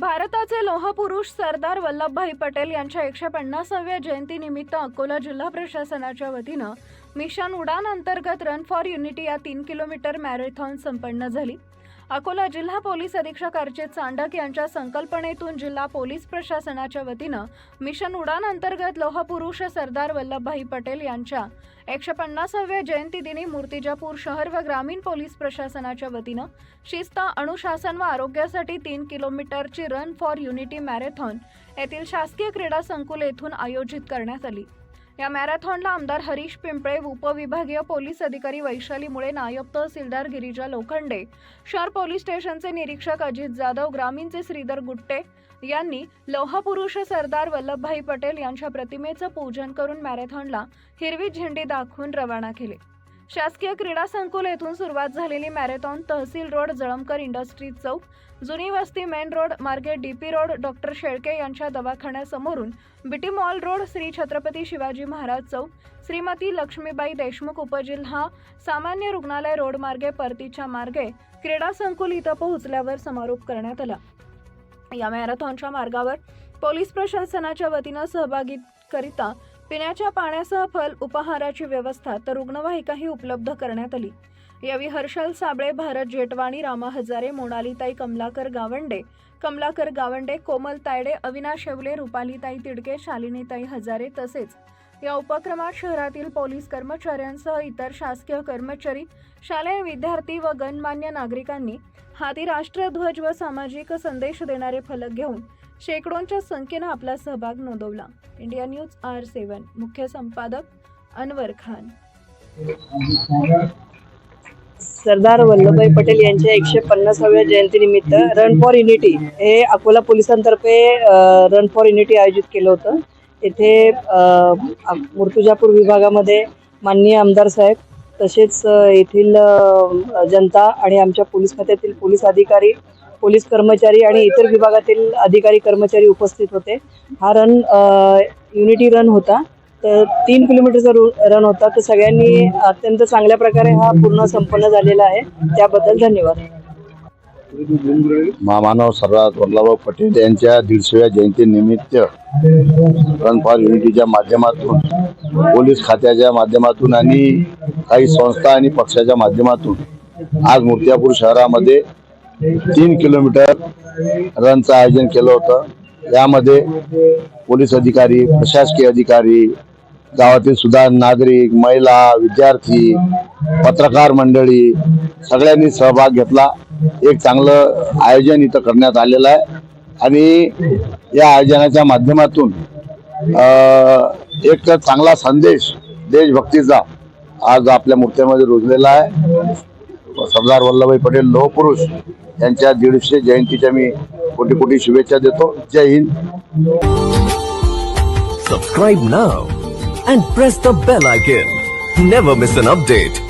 भारताचे लोहपुरुष सरदार वल्लभभाई पटेल यांच्या एकशे पन्नासाव्या जयंतीनिमित्त अकोला जिल्हा प्रशासनाच्या वतीनं मिशन उडान अंतर्गत रन फॉर युनिटी या तीन किलोमीटर मॅरेथॉन संपन्न झाली. अकोला जिल्हा पोलीस अधीक्षक अर्चित चांडक यांच्या संकल्पनेतून जिल्हा पोलीस प्रशासनाच्या वतीनं मिशन उडान अंतर्गत लोहपुरुष सरदार वल्लभभाई पटेल यांच्या एकशे पन्नासाव्या जयंतीदिनी मूर्तिजापूर शहर व ग्रामीण पोलीस प्रशासनाच्या वतीनं शिस्त अनुशासन व आरोग्यासाठी तीन किलोमीटरची रन फॉर युनिटी मॅरेथॉन येथील शासकीय क्रीडा संकुल येथून आयोजित करण्यात आली. या मॅरेथॉनला आमदार हरीश पिंपळे उपविभागीय पोलीस अधिकारी वैशाली मुळे नायब तहसीलदार गिरिजा लोखंडे शहर पोलीस स्टेशनचे निरीक्षक अजित जाधव ग्रामीणचे श्रीधर गुट्टे यांनी लोहपुरुष सरदार वल्लभभाई पटेल यांच्या प्रतिमेचं पूजन करून मॅरेथॉनला हिरवी झेंडी दाखवून रवाना केले. शासकीय क्रीडा संकुल येथून सुरुवात झालेली मॅरेथॉन तहसील रोड जळमकर इंडस्ट्रीज चौक जुनी वस्ती मेन रोड मार्गे D P road doctor Shelke यांच्या दवाखान्यासमोरून B T mall road Shri Chhatrapati Shivaji Maharaj चौक श्रीमती लक्ष्मीबाई देशमुख उपजिल्हा सामान्य रुग्णालय रोड मार्गे परतीच्या मार्गे क्रीडा संकुल इथं पोहोचल्यावर समारोप करण्यात आला. या मॅरेथॉनच्या मार्गावर पोलीस प्रशासनाच्या वतीनं सहभागी करिता पिण्याच्या पाण्यासह फल उपहाराची व्यवस्था तर रुग्णवाहिकाही उपलब्ध करण्यात आली. यावेळी हर्षल साबळे भारत जेटवाणी रामा हजारे मोनालीताई कमलाकर गावंडे कमलाकर गावंडे कोमल तायडे अविनाश शेवले रुपालीताई तिडके शालिनीताई हजारे तसेच या उपक्रमात शहरातील पोलीस कर्मचाऱ्यांसह इतर शासकीय कर्मचारी शालेय विद्यार्थी व गणमान्य नागरिकांनी हाती राष्ट्रध्वज व सामाजिक संदेश देणारे फलक घेऊन शेकडोंच्या संख्येनं आपला सहभाग नोंदवला. India news R seven. मुख्य संपादक अनवर खान. सरदार वल्लभभाई पटेल यांच्या एकशे पन्नासाव्या जयंतीनिमित्त रन फॉर युनिटी हे अकोला पोलिसांतर्फे रन फॉर युनिटी आयोजित केलं होतं. येथे मूर्तुजापूर विभागामध्ये माननीय आमदार साहेब तसेच येथील जनता आणि आमच्या पोलीस खात्यातील पोलीस अधिकारी पोलीस कर्मचारी आणि इतर विभागातील अधिकारी कर्मचारी उपस्थित होते. हा रन युनिटी रन होता. तर तीन किलोमीटरचा रू रन होता. तर सगळ्यांनी अत्यंत चांगल्या प्रकारे हा पूर्ण संपन्न झालेला आहे. त्याबद्दल धन्यवाद. महामानव सरदार वल्लभभाई पटेल यांच्या दीडशेव्या जयंतीनिमित्त रन फॉर युनिटीच्या माध्यमातून पोलीस खात्याच्या माध्यमातून आणि काही संस्था आणि पक्षाच्या माध्यमातून आज मूर्तिजापूर शहरामध्ये तीन किलोमीटर रनचं आयोजन केलं होतं. यामध्ये पोलीस अधिकारी प्रशासकीय अधिकारी गावातील सुद्धा नागरिक महिला विद्यार्थी पत्रकार मंडळी सगळ्यांनी सहभाग घेतला. एक चांगलं आयोजन इथं करण्यात आलेलं आहे. आणि या आयोजनाच्या माध्यमातून एक चांगला संदेश देशभक्तीचा आज आपल्या मूर्त्यामध्ये रुजलेला आहे. सरदार वल्लभभाई पटेल लोहपुरुष यांच्या दीडशे जयंतीच्या मी कोटी कोटी शुभेच्छा देतो जय Hind subscribe now and press the bell icon never miss an update